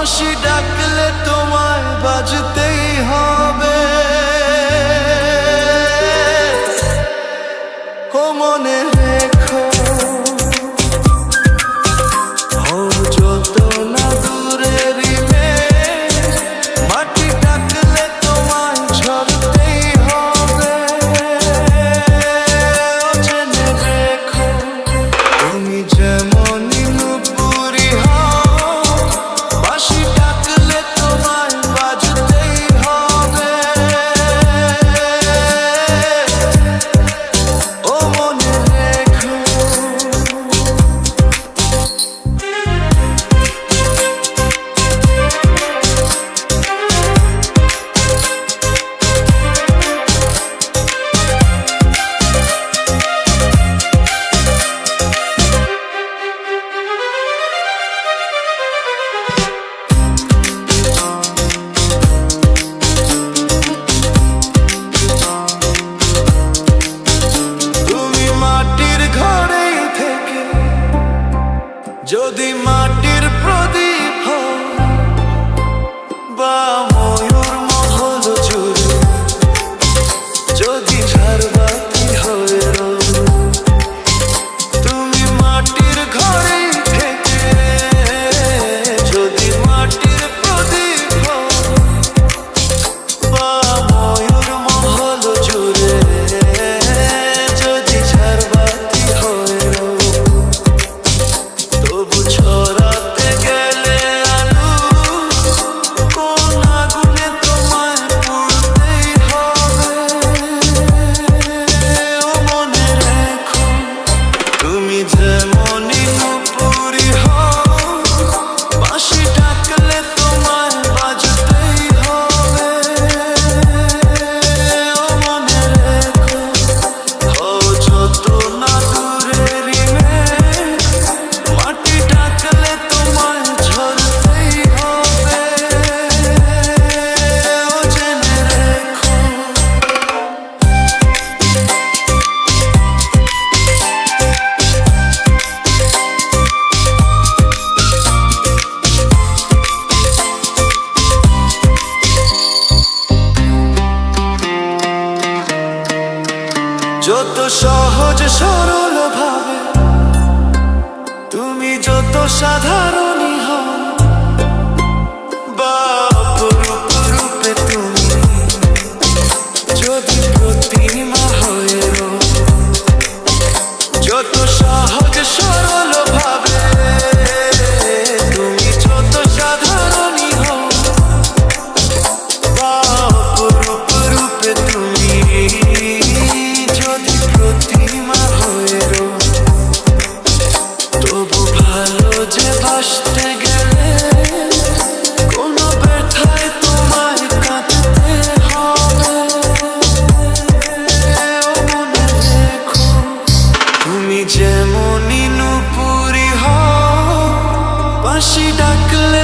বাঁশি ডাকলে তোমায় বাজতেই হবে। ও মনে রেখে যদি মা যত সহজ সরল ভাবে তুমি যত সাধারণ যেমনই নুপুরি হও পাশে ডাকলে